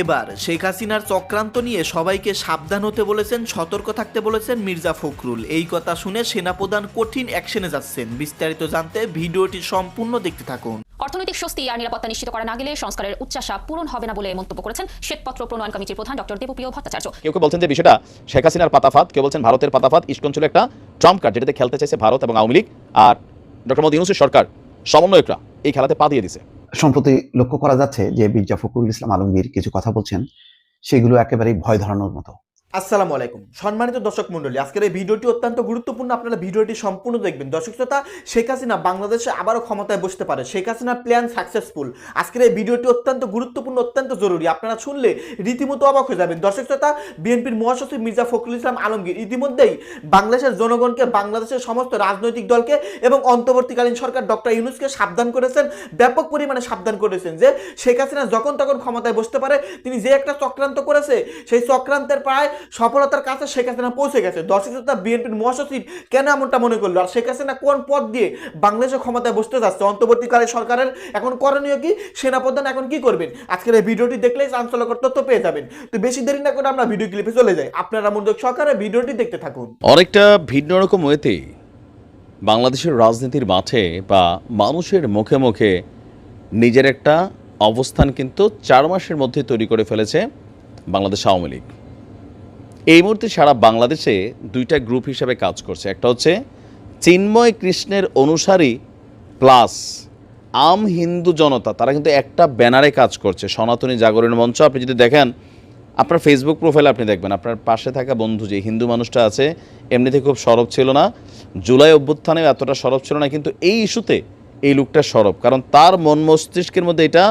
এবার শেখ হাসিনার চক্রান্ত নিয়ে সবাইকে সাবধান হতে বলেছেন সতর্ক থাকতে বলেছেন মির্জা ফখরুল। এই কথা শুনে সেনাপ্রধান কঠিন অ্যাকশনে যাচ্ছেন। বিস্তারিত জানতে ভিডিওটি সম্পূর্ণ দেখতে থাকুন। অর্থনৈতিক স্বস্তি আর নিরাপত্তা নিশ্চিত করা না গেলে সংস্কারের উচ্চাসা পূরণ হবে না বলে মন্তব্য করেছেন শ্বেতপত্র প্রণয়ন কমিটির প্রধান ডক্টর দেবপ্রিয় ভট্টাচার্য। কেউ কেউ বলছেন যে বিষয়টা শেখ হাসিনার পাতাফাত কেউ বলছেন ভারতের পাতাফাত। ইস্কন ছিল একটা ট্রাম্প কার্ড যেটাতে খেলতে চাইছে ভারত এবং আওয়ামী লীগ। আর ডক্টর মোদী ইউনুসের সরকার সমন্বয়করা এই খেলাতে পা দিয়ে দিছে। সম্প্রতি লক্ষ্য করা যাচ্ছে যে মির্জা ফখরুল ইসলাম আলমগীর কিছু কথা বলছেন, সেগুলো একেবারেই ভয় ধরানোর মতো। আসসালামু আলাইকুম। সম্মানিত দর্শক মণ্ডলী, আজকের এই ভিডিওটি অত্যন্ত গুরুত্বপূর্ণ। আপনারা ভিডিওটি সম্পূর্ণ দেখবেন। দর্শক শ্রোতা, শেখ হাসিনা বাংলাদেশে আবারও ক্ষমতায় বসতে পারে। শেখ হাসিনার প্ল্যান সাকসেসফুল আজকের এই ভিডিওটি অত্যন্ত গুরুত্বপূর্ণ, অত্যন্ত জরুরি। আপনারা শুনলে রীতিমতো অবাক হয়ে যাবেন। দর্শক শ্রোতা, বিএনপির মহাসচিব মির্জা ফখরুল ইসলাম আলমগীর ইতিমধ্যেই বাংলাদেশের জনগণকে, বাংলাদেশের সমস্ত রাজনৈতিক দলকে এবং অন্তর্বর্তীকালীন সরকার ডক্টর ইউনুসকে সাবধান করেছেন, ব্যাপক পরিমাণে সাবধান করেছেন যে শেখ হাসিনা যখন তখন ক্ষমতায় বসতে পারে, তিনি যে একটা চক্রান্ত করেছে, সেই চক্রান্তের প্রায় সফলতার কাছে শেখ হাসিনা পৌঁছে গেছে। দর্শক শ্রোতা, বিএনপির মহাসচিব কেন এমনটা মনে করল? আর শেখ হাসিনা কোন পথ দিয়ে বাংলাদেশের ক্ষমতায় বসতে যাচ্ছে? অন্তর্বর্তীকালে সরকারের এখন করণীয় কি? সেনাপ্রধান এখন কি করবেন? আজকের এই ভিডিওটি দেখলেই চাঞ্চল্যকর তথ্য পেয়ে যাবেন। তো বেশি দেরি না করে আমরা ভিডিও ক্লিপে চলে যাই। আপনারা মনোযোগ সহকারে ভিডিওটি দেখতে থাকুন। অনেকটা ভিন্ন রকম ওয়েতে বাংলাদেশের রাজনীতির মাঠে বা মানুষের মুখে মুখে নিজের একটা অবস্থান কিন্তু চার মাসের মধ্যে তৈরি করে ফেলেছে বাংলাদেশ আওয়ামী লীগ। এই মুহূর্তে সারা বাংলাদেশে দুইটা গ্রুপ হিসেবে কাজ করছে। একটা হচ্ছে চিন্ময় কৃষ্ণের অনুসারী প্লাস আম হিন্দু জনতা। তারা কিন্তু একটা ব্যানারে কাজ করছে, সনাতনী জাগরণ মঞ্চ। আপনি যদি দেখেন, আপনার ফেসবুক প্রোফাইলে আপনি দেখবেন, আপনার পাশে থাকা বন্ধু যে হিন্দু মানুষটা আছে, এমনিতে খুব সরব ছিল না। জুলাই অভ্যুত্থানে এতটা সরব ছিল না, কিন্তু এই ইস্যুতে এই লোকটা সরব। কারণ তার মন মস্তিষ্কের মধ্যে এটা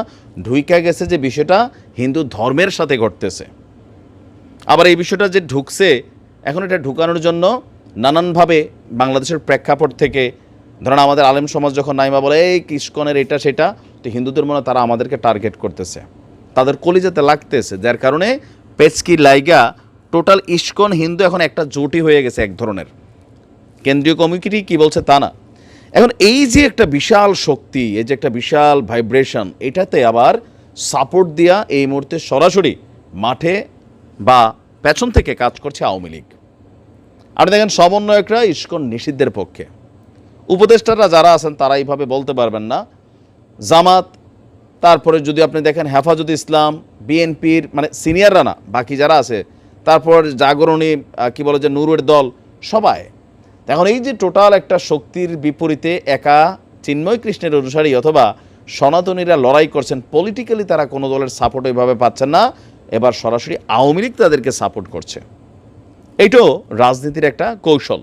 ঢুইকা গেছে যে বিষয়টা হিন্দু ধর্মের সাথে ঘটতেছে। আবার এই বিষয়টা যে ঢুকছে, এখন এটা ঢুকানোর জন্য নানানভাবে বাংলাদেশের প্রেক্ষাপট থেকে, ধরেন আমাদের আলেম সমাজ যখন নাইমা বলে, এই কিসকনের এটা, সেটা, তো হিন্দুদের মনে তারা আমাদেরকে টার্গেট করতেছে। তাদের কলিজাতে লাগতেছে, যার কারণে পেচকি লাইগা টোটাল ইস্কন হিন্দু এখন একটা জোটই হয়ে গেছে এক ধরনের। কেন্দ্রীয় কমিটি কি বলছে তা না। এখন এই যে একটা বিশাল শক্তি, এই যে একটা বিশাল ভাইব্রেশন এটাতে আবার সাপোর্ট দেওয়া এই মুহূর্তে সরাসরি মাঠে বা পেছন থেকে কাজ করছে আওয়ামী লীগ। আপনি দেখেন সমন্বয়করা ইস্কন নিষিদ্ধের পক্ষে। উপদেষ্টারা যারা আছেন তারা এইভাবে বলতে পারবেন না। জামাত, তারপরে যদি আপনি দেখেন হেফাজত ইসলাম, বিএনপির মানে সিনিয়ররা না, বাকি যারা আছে, তারপর জাগরণী কি বলে যে নুরের দল, সবাই। এখন এই যে টোটাল একটা শক্তির বিপরীতে একা চিন্ময় কৃষ্ণের অনুসারী অথবা সনাতনীরা লড়াই করছেন পলিটিক্যালি তারা কোনো দলের সাপোর্ট ওইভাবে পাচ্ছেন না। এবার সরাসরি আওয়ামী লীগ তাদেরকে সাপোর্ট করছে। এইটাও রাজনীতির একটা কৌশল।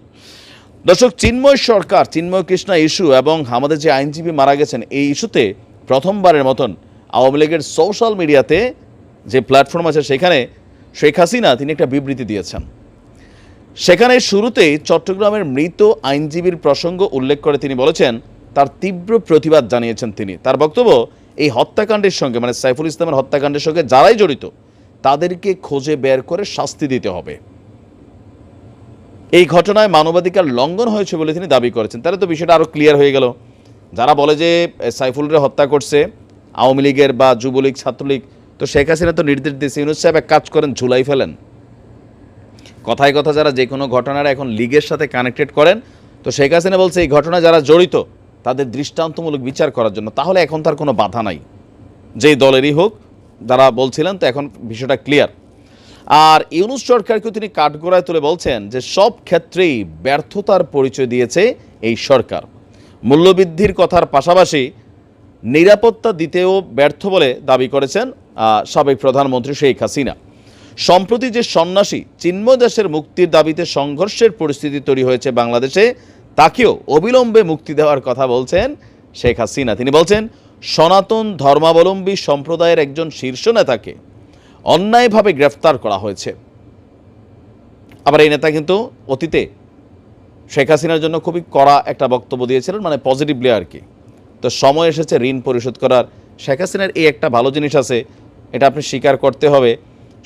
দর্শক, চিন্ময় সরকার, চিন্ময় কৃষ্ণ ইস্যু এবং আমাদের যে আইনজীবী মারা গেছেন, এই ইস্যুতে প্রথমবারের মতন আওয়ামী লীগের সোশ্যাল মিডিয়াতে যে প্ল্যাটফর্ম আছে সেখানে শেখ হাসিনা তিনি একটা বিবৃতি দিয়েছেন। সেখানে শুরুতেই চট্টগ্রামের মৃত আইনজীবীর প্রসঙ্গ উল্লেখ করে তিনি বলেছেন, তার তীব্র প্রতিবাদ জানিয়েছেন তিনি। তার বক্তব্য, এই হত্যাকাণ্ডের সঙ্গে মানে সাইফুল ইসলামের হত্যাকাণ্ডের সঙ্গে যারাই জড়িত তাদেরকে খোঁজে বের করে শাস্তি দিতে হবে। এই ঘটনায় মানবাধিকার লঙ্ঘন হয়েছে বলে তিনি দাবি করেছেন। তাহলে তো বিষয়টা আরও ক্লিয়ার হয়ে গেল। যারা বলে যে সাইফুলরে হত্যা করছে, আওয়ামী লীগের বা যুবলীগ, ছাত্রলীগ, তো শেখ হাসিনা তো নির্দেশ দিয়েছে, ইউনুস সাহেব এক কাজ করেন, ঝুলাই ফেলেন। কথায় কথা যারা যে কোনো ঘটনার এখন লীগের সাথে কানেক্টেড করেন, তো শেখ হাসিনা বলছে, এই ঘটনা যারা জড়িত, তাদের দৃষ্টান্তমূলক বিচার করার জন্য। তাহলে এখন তার কোনো বাধা নাই। যেই দলেরই হোক যারা বলছিলেন, তো এখন বিষয়টা ক্লিয়ার আর ইউনুস সরকারকেও তিনি কাঠগড়ায় তুলে বলছেন যে সব ক্ষেত্রেই ব্যর্থতার পরিচয় দিয়েছে এই সরকার। মূল্যবৃদ্ধির কথার পাশাপাশি নিরাপত্তা দিতেও ব্যর্থ বলে দাবি করেছেন সাবেক প্রধানমন্ত্রী শেখ হাসিনা। সম্প্রতি যে সন্ন্যাসী চিন্ময় মুক্তির দাবিতে সংঘর্ষের পরিস্থিতি তৈরি হয়েছে বাংলাদেশে, তাকেও অবিলম্বে মুক্তি দেওয়ার কথা বলছেন শেখ হাসিনা। তিনি বলছেন সনাতন ধর্মাবলম্বী সম্প্রদায়ের একজন শীর্ষ নেতাকে অন্যায়ভাবে গ্রেফতার করা হয়েছে। আবার এই নেতা কিন্তু অতীতে শেখ হাসিনার জন্য খুবই কড়া একটা বক্তব্য দিয়েছিলেন মানে পজিটিভলি আর কি। তো সময় এসেছে ঋণ পরিশোধ করার। শেখ হাসিনার এই একটা ভালো জিনিস আছে, এটা আপনি স্বীকার করতে হবে,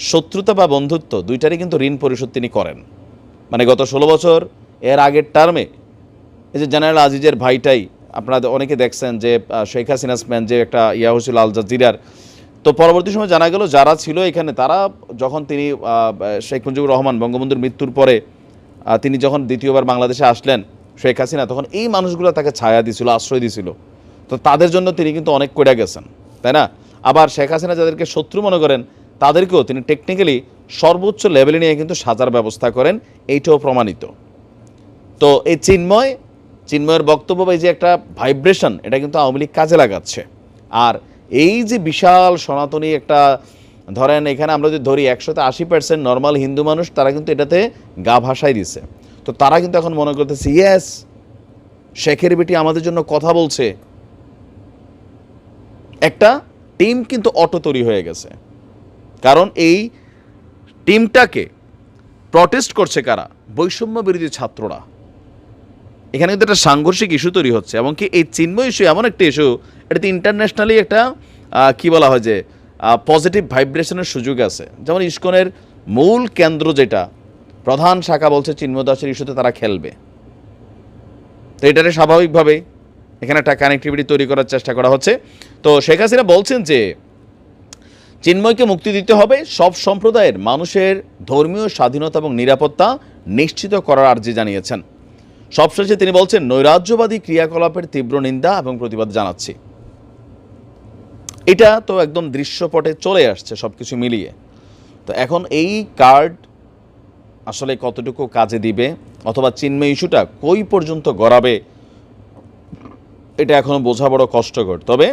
শত্রুতা বা বন্ধুত্ব দুইটারই কিন্তু ঋণ পরিশোধ তিনি করেন। মানে গত ষোলো বছর, এর আগের টার্মে এই যে জেনারেল আজিজের ভাইটাই আপনারা অনেকে দেখছেন যে শেখ হাসিনা স্ম্যান যে একটা ইয়া হয়েছিল আল জাজিরার। তো পরবর্তী সময় জানা গেল যারা ছিল এখানে, তারা যখন তিনি শেখ মুজিবুর রহমান বঙ্গবন্ধুর মৃত্যুর পরে তিনি যখন দ্বিতীয়বার বাংলাদেশে আসলেন শেখ হাসিনা, তখন এই মানুষগুলো তাকে ছায়া দিছিল, আশ্রয় দিছিল। তো তাদের জন্য তিনি কিন্তু অনেক কইরা গেছেন, তাই না? আবার শেখ হাসিনা যাদেরকে শত্রু মনে করেন, তাদেরকেও তিনি টেকনিক্যালি সর্বোচ্চ লেভেলে নিয়ে কিন্তু সাজার ব্যবস্থা করেন, এইটাও প্রমাণিত। তো এই চিন্ময় চিন্ময়ের বক্তব্য বা এই যে একটা ভাইব্রেশন এটা কিন্তু আওয়ামী লীগ কাজে লাগাচ্ছে। আর এই যে বিশাল সনাতনী একটা, ধরেন এখানে আমরা যদি ধরি একশোতে আশি পার্সেন্ট নর্মাল হিন্দু মানুষ, তারা কিন্তু এটাতে গা ভাসাই দিছে। তো তারা কিন্তু এখন মনে করতেছে ইয়েস শেখের বেটি আমাদের জন্য কথা বলছে। একটা টিম কিন্তু অটো তৈরি হয়ে গেছে। কারণ এই টিমটাকে প্রটেস্ট করছে কারা? বৈষম্য বিরোধী ছাত্ররা। এখানে কিন্তু একটা সাংঘর্ষিক ইস্যু তৈরি হচ্ছে, এবং কি এই চিন্ময় ইস্যু এমন একটা ইস্যু এটাতে ইন্টারন্যাশনালি একটা কি বলা হয় যে পজিটিভ ভাইব্রেশনের সুযোগ আছে। যেমন ইস্কনের মূল কেন্দ্র যেটা, প্রধান শাখা বলছে চিন্ময় দাসের ইস্যুতে তারা খেলবে। তো এটারে স্বাভাবিকভাবে এখানে একটা কানেক্টিভিটি তৈরি করার চেষ্টা করা হচ্ছে। তো শেখ হাসিনা বলছেন যে, চিন্ময়কে মুক্তি দিতে হবে সব সম্প্রদায়ের মানুষের ধর্মীয় স্বাধীনতা এবং নিরাপত্তা নিশ্চিত করার আর্জি জানিয়েছেন। সবশেষে তিনি বলছেন, নৈরাজ্যবাদী ক্রিয়াকলাপের তীব্র নিন্দা এবং প্রতিবাদ জানাচ্ছি। এটা তো একদম দৃশ্যপটে চলে আসছে সব কিছু মিলিয়ে। তো এখন এই কার্ড আসলে কতটুকু কাজে দিবে অথবা চিন্ময় ইস্যুটা কই পর্যন্ত গড়াবে, এটা এখনও বোঝা বড় কষ্টকর। তবে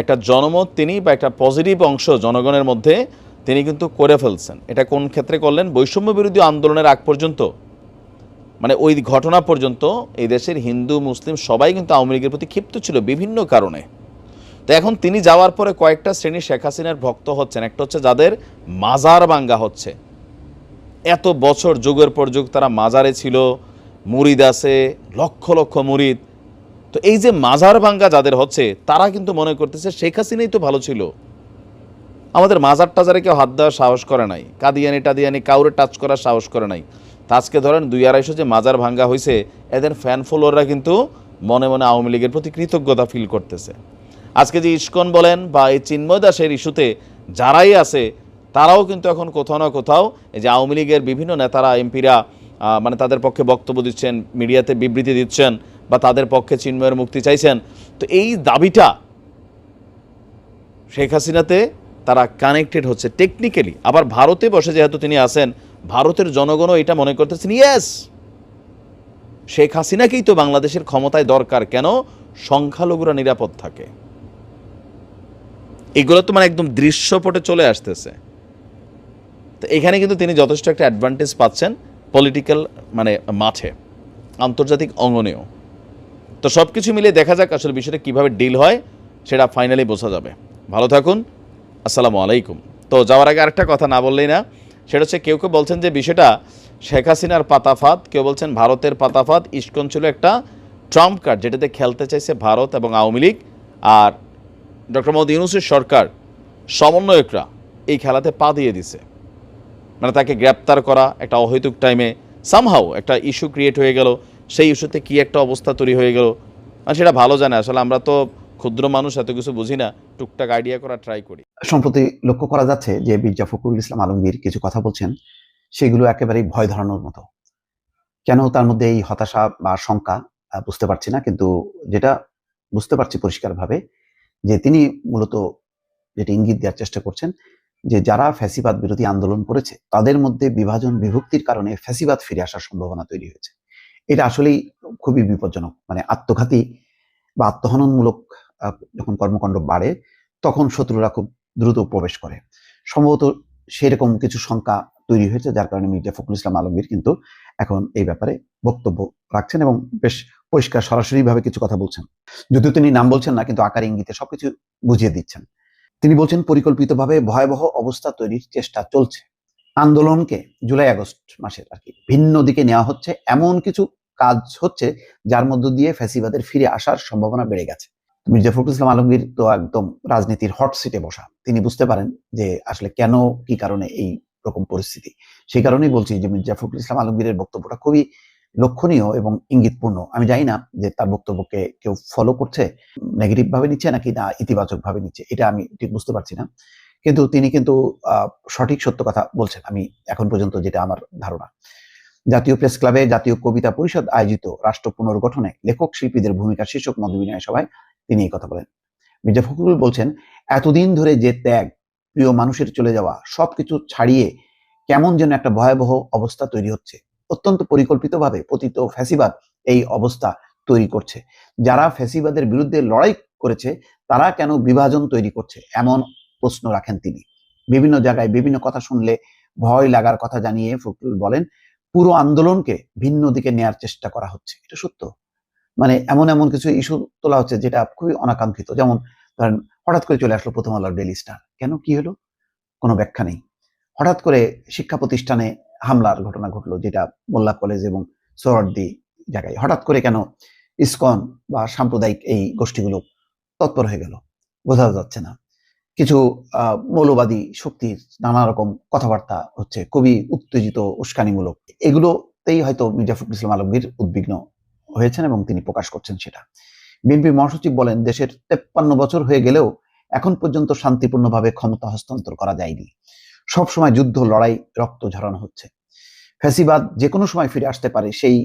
একটা জনমত তিনি বা একটা পজিটিভ অংশ জনগণের মধ্যে তিনি কিন্তু করে ফেলছেন। এটা কোন ক্ষেত্রে করলেন? বৈষম্য বিরোধী আন্দোলনের আগ পর্যন্ত মানে ওই ঘটনা পর্যন্ত এই দেশের হিন্দু, মুসলিম সবাই কিন্তু আওয়ামী লীগের প্রতি ক্ষিপ্ত ছিল বিভিন্ন কারণে। তো এখন তিনি যাওয়ার পরে কয়েকটা শ্রেণি শেখ হাসিনার ভক্ত হচ্ছেন। একটা হচ্ছে যাদের মাজার বাঙ্গা হচ্ছে। এত বছর, যুগের পর যুগ তারা মাজারে ছিল, মুরিদ আছে, লক্ষ লক্ষ মুরিদ। তো এই যে মাজার ভাঙ্গা যাদের হচ্ছে, তারা কিন্তু মনে করতেছে শেখ হাসিনাই তো ভালো ছিল। আমাদের মাজার টাজারে কেউ হাত দেওয়ার সাহস করে নাই কাদিয়ানি টাদিয়ানি কাউরে টাচ করার সাহস করে নাই। আজকে ধরেন দুই আড়াইশো যে মাজার ভাঙ্গা হয়েছে এদের ফ্যান ফলোয়াররা কিন্তু মনে মনে আওয়ামী লীগের প্রতি কৃতজ্ঞতা ফিল করতেছে। আজকে যে ইস্কন বলেন বা এই চিন্ময় দাসের ইস্যুতে যারাই আছে, তারাও কিন্তু এখন কোথাও না কোথাও এই যে আওয়ামী লীগের বিভিন্ন নেতারা, এমপিরা মানে তাদের পক্ষে বক্তব্য দিচ্ছেন, মিডিয়াতে বিবৃতি দিচ্ছেন বা তাদের পক্ষে চিন্ময়ের মুক্তি চাইছেন, তো এই দাবিটা শেখ হাসিনাতে তারা কানেক্টেড হচ্ছে টেকনিক্যালি আবার ভারতে বসে যেহেতু তিনি আছেন ভারতের জনগণও এটা মনে করতেছেন ইয়েস শেখ হাসিনাকেই তো বাংলাদেশের ক্ষমতায় দরকার, কেন সংখ্যালঘুরা নিরাপদ থাকে? এগুলো তো মানে একদম দৃশ্যপটে চলে আসতেছে। তো এখানে কিন্তু তিনি যথেষ্ট একটা অ্যাডভান্টেজ পাচ্ছেন পলিটিক্যাল মানে মাঠে, আন্তর্জাতিক অঙ্গনেও। তো সব কিছু মিলিয়ে দেখা যাক আসলে বিষয়টা কীভাবে ডিল হয়, সেটা ফাইনালি বোঝা যাবে। ভালো থাকুন, আসসালামু আলাইকুম। তো যাওয়ার আগে আরেকটা কথা না বললেই না সেটা হচ্ছে কেউ কেউ বলছেন যে বিষয়টা শেখ হাসিনার পাতাফাত, কেউ বলছেন ভারতের পাতাফাত ইস্কন ছিল একটা ট্রাম্প কার্ড যেটাতে খেলতে চাইছে ভারত এবং আওয়ামী লীগ আর ডক্টর মোহাম্মদ ইউনুসের সরকার, সমন্বয়করা এই খেলাতে পা দিয়ে দিছে। মানে তাকে গ্রেপ্তার করা একটা অহৈতুক টাইমে সামহাও একটা ইস্যু ক্রিয়েট হয়ে গেল, সেই ইস্যুতে কি একটা অবস্থা তৈরি হয়ে গেল। আর সেটা ভালো জানে, আসলে আমরা তো ক্ষুদ্র মানুষ, এত কিছু বুঝি না। টুকটাক আইডিয়া করা ট্রাই করি। সম্প্রতি লক্ষ্য করা যাচ্ছে যে মির্জা ফখরুল ইসলাম আলমগীর কিছু কথা বলছেন, সেগুলো একেবারেই ভয় ধরানোর মতো। কেন তার মধ্যে এই হতাশা বা শঙ্কা বুঝতে পারছি না, কিন্তু যেটা বুঝতে পারছি পরিষ্কারভাবে যে তিনি মূলত যেটা ইঙ্গিত দেওয়ার চেষ্টা করছেন যে যারা ফ্যাসিবাদ বিরোধী আন্দোলন করেছে, তাদের মধ্যে বিভাজন বিভক্তির কারণে ফ্যাসিবাদ ফিরে আসার সম্ভাবনা তৈরি হয়েছে। এটা আসলেই খুবই বিপজ্জনক মানে আত্মঘাতী বা আত্মহননমূলক যখন কর্মকাণ্ড বাড়ে, তখন শত্রুরা খুব দ্রুত প্রবেশ করে। সম্ভবত সেরকম কিছু সংখ্যা তৈরি হয়েছে, যার কারণে মির্জা ফখরুল ইসলাম আলমগীর কিন্তু এখন এই ব্যাপারে বক্তব্য রাখছেন এবং বেশ পরিষ্কার সরাসরি ভাবে কিছু কথা বলছেন। যদিও তিনি নাম বলছেন না, কিন্তু আকার ইঙ্গিতে সবকিছু বুঝিয়ে দিচ্ছেন। তিনি বলছেন, পরিকল্পিতভাবে ভয়াবহ অবস্থা তৈরির চেষ্টা চলছে। আন্দোলনকে জুলাই আগস্ট মাসের আর কি ভিন্ন দিকে নেওয়া হচ্ছে, এমন কিছু কাজ হচ্ছে, যার মধ্য দিয়ে ফ্যাসিবাদের ফিরে আসার সম্ভাবনা বেড়ে গেছে। মির্জা ফখরুল ইসলাম আলমগীর তো একদম রাজনীতির হট সিটে বসা। তিনি বুঝতে পারেন যে আসলে কেন, কি কারণে এই রকম পরিস্থিতি। সেই কারণেই বলছি যে মির্জা ফখরুল ইসলাম আলমগীরের বক্তব্যটা খুবই লক্ষণীয় এবং ইঙ্গিতপূর্ণ। আমি জানি না যে তার বক্তব্যকে কেউ ফলো করছে নেগেটিভ ভাবে নিচ্ছে নাকি না ইতিবাচক ভাবে নিচ্ছে, এটা আমি ঠিক বুঝতে পারছি না। কিন্তু তিনি কিন্তু সঠিক সত্য কথা বলছেন, আমি এখন পর্যন্ত যেটা আমার ধারণা। জাতীয় প্রেস ক্লাবে জাতীয় কবিতা পরিষদ আয়োজিত রাষ্ট্র পুনর্গঠনে লেখক শিল্পীদের ভূমিকা শীর্ষক মতবিনিময় সভায় তিনি এই কথা বলেন। মির্জা ফখরুল বলছেন, এতদিন ধরে যে ত্যাগ, প্রিয় মানুষের চলে যাওয়া, সবকিছু ছাড়িয়ে কেমন যেন একটা ভয়াবহ অবস্থা তৈরি হচ্ছে। অত্যন্ত পরিকল্পিতভাবে পতিত ফ্যাসিবাদ এই অবস্থা তৈরি করছে। যারা ফ্যাসিবাদের বিরুদ্ধে লড়াই করেছে, তারা কেন বিভাজন তৈরি করছে? এমন প্রশ্ন রাখেন তিনি। বিভিন্ন জায়গায় বিভিন্ন কথা শুনলে ভয় লাগার কথা জানিয়ে ফখরুল বলেন, পুরো আন্দোলনকে ভিন্ন দিকে নেয়ার চেষ্টা করা হচ্ছে। এটা সত্য? মানে এমন এমন কিছু ইস্যু তোলা হচ্ছে যেটা খুবই অনাকাঙ্ক্ষিত। যেমন ধরেন হঠাৎ করে চলে আসলো প্রথম আলোর ডেলি স্টার কেন? কি হলো? কোনো ব্যাখ্যা নেই। হঠাৎ করে শিক্ষা প্রতিষ্ঠানে হামলার ঘটনা ঘটলো যেটা মোল্লা কলেজ এবং সোহরার্দি জায়গায়। হঠাৎ করে কেন ইসকন বা সাম্প্রদায়িক এই গোষ্ঠীগুলো তৎপর হয়ে গেল? বোঝা যাচ্ছে না। কিছু মৌলবাদী শক্তির নানা রকম কথাবার্তা হচ্ছে। খুবই উত্তেজিত, উস্কানিমূলক। এগুলোতেই হয়তো মির্জা ফখরুল ইসলাম আলমগীর উদ্বিগ্ন হয়েছেন এবং তিনি প্রকাশ করছেন সেটা। বিএনপি মহাসচিব বলেন, দেশের তেপ্পান্ন বছর হয়ে গেলেও এখন পর্যন্ত শান্তিপূর্ণভাবে ক্ষমতা হস্তান্তর করা যায়নি। সব সময় যুদ্ধ, লড়াই, রক্ত ঝরানো হচ্ছে। ফ্যাসিবাদ যে কোনো সময় ফিরে আসতে পারে, সেই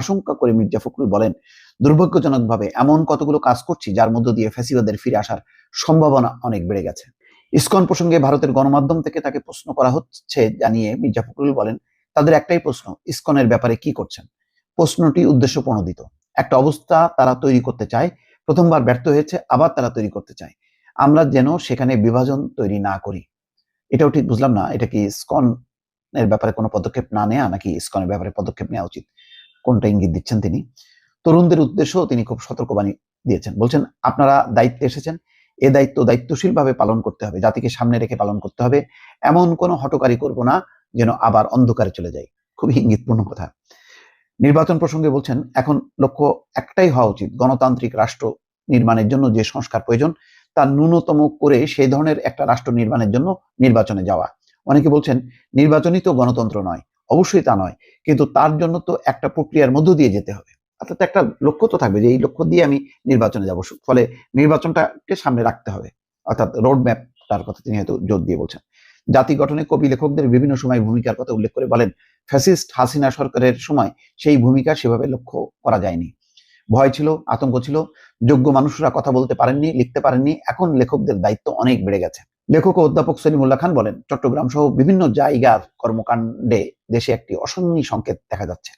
আশঙ্কা করে মির্জা ফখরুল বলেন, দুর্ভাগ্যজনকভাবে এমন কতগুলো কাজ করছি যার মধ্য দিয়ে ফ্যাসিবাদের ফিরে আসার সম্ভাবনা অনেক বেড়ে গেছে। ইসকন প্রসঙ্গে ভারতের গণমাধ্যম থেকে তাকে প্রশ্ন করা হচ্ছে জানিয়ে মির্জা ফখরুল বলেন, তাদের একটাই প্রশ্ন, ইসকনের ব্যাপারে কি করছেন? প্রশ্নটি উদ্দেশ্য প্রণোদিত। একটা অবস্থা তারা তৈরি করতে চায়, প্রথমবার ব্যর্থ হয়েছে, আবার তারা তৈরি করতে চায়। আমরা যেন সেখানে বিভাজন তৈরি না করি। এটাও ঠিক বুঝলাম না, এটা কি ইসকন এর ব্যাপারে কোনো পদক্ষেপ না নেওয়া নাকি ইসকনের ব্যাপারে পদক্ষেপ নেওয়া উচিত? কোনটা ইঙ্গিত দিচ্ছেন তিনি? তরুণদের উদ্দেশ্যেও তিনি খুব সতর্কবাণী দিয়েছেন। বলছেন, আপনারা দায়িত্বে এসেছেন, এ দায়িত্ব দায়িত্বশীলভাবে পালন করতে হবে, জাতিকে সামনে রেখে পালন করতে হবে। এমন কোনো হটকারী করব না, যেন আবার অন্ধকারে চলে যায় খুবই ইঙ্গিতপূর্ণ কথা। নির্বাচন প্রসঙ্গে বলছেন, এখন লক্ষ্য একটাই হওয়া উচিত, গণতান্ত্রিক রাষ্ট্র নির্মাণের জন্য যে সংস্কার প্রয়োজন তার ন্যূনতম করে সেই ধরনের একটা রাষ্ট্র নির্মাণের জন্য নির্বাচনে যাওয়া। অনেকে বলছেন, নির্বাচনই তো গণতন্ত্র নয়। অবশ্যই তা নয়, কিন্তু তার জন্য তো একটা প্রক্রিয়ার মধ্য দিয়ে যেতে হবে। অর্থাৎ একটা লক্ষ্য তো থাকবে যে এই লক্ষ্য দিয়ে আমি নির্বাচনে যাব। ফলে নির্বাচনটাকে সামনে রাখতে হবে। অর্থাৎ রোড ম্যাপ তার কথা তিনি হয়তো জোর দিয়ে বলছেন। জাতি গঠনে কবি লেখকদের বিভিন্ন সময় ভূমিকার কথা উল্লেখ করে বলেন ফ্যাসিস্ট হাসিনা সরকারের সময় সেই ভূমিকা সেভাবে লক্ষ্য করা যায়নি। ভয় ছিল, আতঙ্ক ছিল, যোগ্য মানুষরা কথা বলতে পারেননি, লিখতে পারেননি। এখন লেখকদের দায়িত্ব অনেক বেড়ে গেছে। লেখক ও অধ্যাপক সলিমুল্লাহ খান বলেন, চট্টগ্রাম সহ বিভিন্ন জায়গার কর্মকাণ্ডে দেশে একটি অসন্নি সংকেত দেখা যাচ্ছে।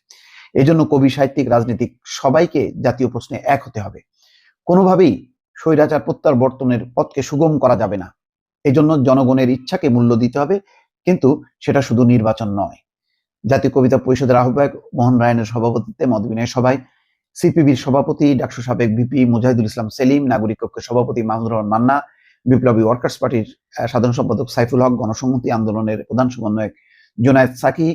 এজন্য কবি, সাহিত্যিক, রাজনীতিক সবাইকে জাতীয় প্রশ্নে এক হতে হবে। কোনোভাবেই স্বৈরাচার প্রত্যাবর্তনের পথকে সুগম করা যাবে না। এজন্য জনগণের ইচ্ছাকে মূল্য দিতে হবে, কিন্তু সেটা শুধু নির্বাচন নয়। জাতীয় কবিতা পরিষদের আহ্বায়ক মোহন রায়নের সভাপতিত্বে মতবিনয় সভায় সিপিবির সভাপতি ডাকসু সাবেক ভিপি মুজাহিদুল ইসলাম সেলিম, নাগরিক কক্ষের সভাপতি মাহমুদুর রহমান মান্না, বিপ্লবী ওয়ার্কার্স পার্টির সাধারণ সম্পাদক সাইফুল হক, গণসংহতি আন্দোলনের প্রধান সমন্বয়ক জোনায়েদ সাকি,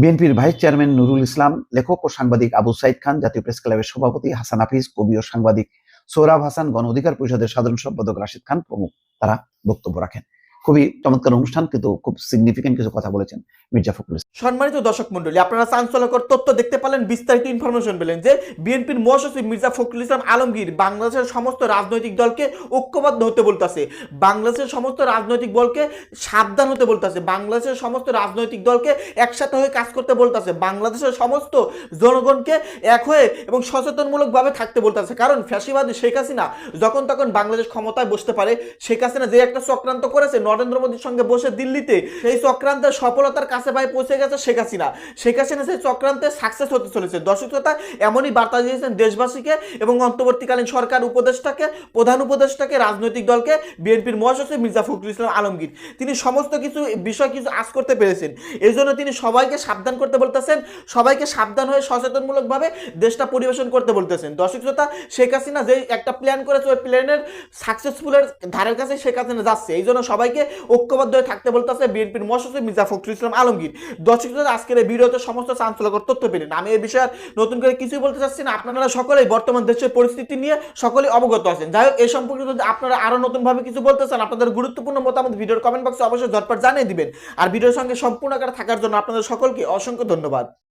বিএনপির ভাইস চেয়ারম্যান নুরুল ইসলাম, লেখক ও সাংবাদিক আবু সাইদ খান, জাতীয় প্রেস ক্লাবের সভাপতি হাসান হাফিজ, কবি ও সাংবাদিক সৌরভ হাসান, গণ অধিকার পরিষদের সাধারণ সম্পাদক রাশিদ খান প্রমুখ। তারা বক্তব্য রাখেন। খুবই চমৎকার অনুষ্ঠান, কিন্তু খুব সিগনিফিকেন্ট কিছু কথা বলেছেন। মির্জা ফখরুল। সম্মানিত দর্শক মন্ডলী আপনারা চাঞ্চল্যকর তথ্য দেখতে পেলেন, বিস্তারিত ইনফরমেশন পেলেন যে বিএনপির মহাসচিব মির্জা ফখরুল ইসলাম আলমগীর বাংলাদেশের সমস্ত রাজনৈতিক দলকে ঐক্যবদ্ধ হতে বলতেছে। বাংলাদেশের সমস্ত রাজনৈতিক দলকে সাবধান হতে বলতেছে। বাংলাদেশের সমস্ত রাজনৈতিক দলকে একসাথে হয়ে কাজ করতে বলতেছে। বাংলাদেশের সমস্ত জনগণকে এক হয়ে এবং সচেতনমূলকভাবে থাকতে বলতেছে। কারণ ফ্যাসিবাদী শেখ হাসিনা যখন তখন বাংলাদেশ ক্ষমতায় বসতে পারে, শেখ হাসিনা যে একটা চক্রান্ত করেছে, নরেন্দ্র মোদীর সঙ্গে বসে দিল্লিতে সেই চক্রান্তের সফলতার কাছে ভাই পৌঁছে গেছে শেখ হাসিনা। শেখ হাসিনা সেই চক্রান্তে সাকসেস হতে চলেছে। দর্শক শ্রোতা এমনই বার্তা দিয়েছেন দেশবাসীকে এবং অন্তর্বর্তীকালীন সরকার উপদেষ্টাকে, প্রধান উপদেষ্টাকে, রাজনৈতিক দলকে, বিএনপির মহাসচিব মির্জা ফখরুল ইসলাম আলমগীর। তিনি সমস্ত কিছু, বিষয় কিছু আজ করতে পেরেছেন। এই জন্য তিনি সবাইকে সাবধান করতে বলতেছেন, সবাইকে সাবধান হয়ে সচেতনমূলকভাবে দেশটা পরিবেশন করতে বলতেছেন। দর্শক শ্রোতা শেখ হাসিনা যে একটা প্ল্যান করেছে, ওই প্ল্যানের সাকসেসফুলের ধারের কাছে শেখ হাসিনা যাচ্ছে। এই জন্য সবাইকে ঐক্যবদ্ধ হয়ে থাকতে বলতেছে বিএনপির মহাসচিব মির্জা ফখরুল ইসলাম আলমগীর। দর্শক আজকের এই ভিডিওতে সমস্ত চাঞ্চলকর তথ্য পেলেন আমি এই বিষয়ে নতুন করে কিছুই বলতে চাচ্ছি না। আপনারা সকলেই বর্তমান দেশের পরিস্থিতি নিয়ে সকলেই অবগত আছেন। যাই হোক এই সম্পর্কে যদি আপনারা আরও নতুনভাবে কিছু বলতে চান, আপনাদের গুরুত্বপূর্ণ মতামত ভিডিওর কমেন্ট বক্সে অবশ্যই ঝটপট জানিয়ে দিবেন। আর ভিডিওর সঙ্গে সম্পূর্ণ আকারে থাকার জন্য আপনাদের সকলকে অসংখ্য ধন্যবাদ।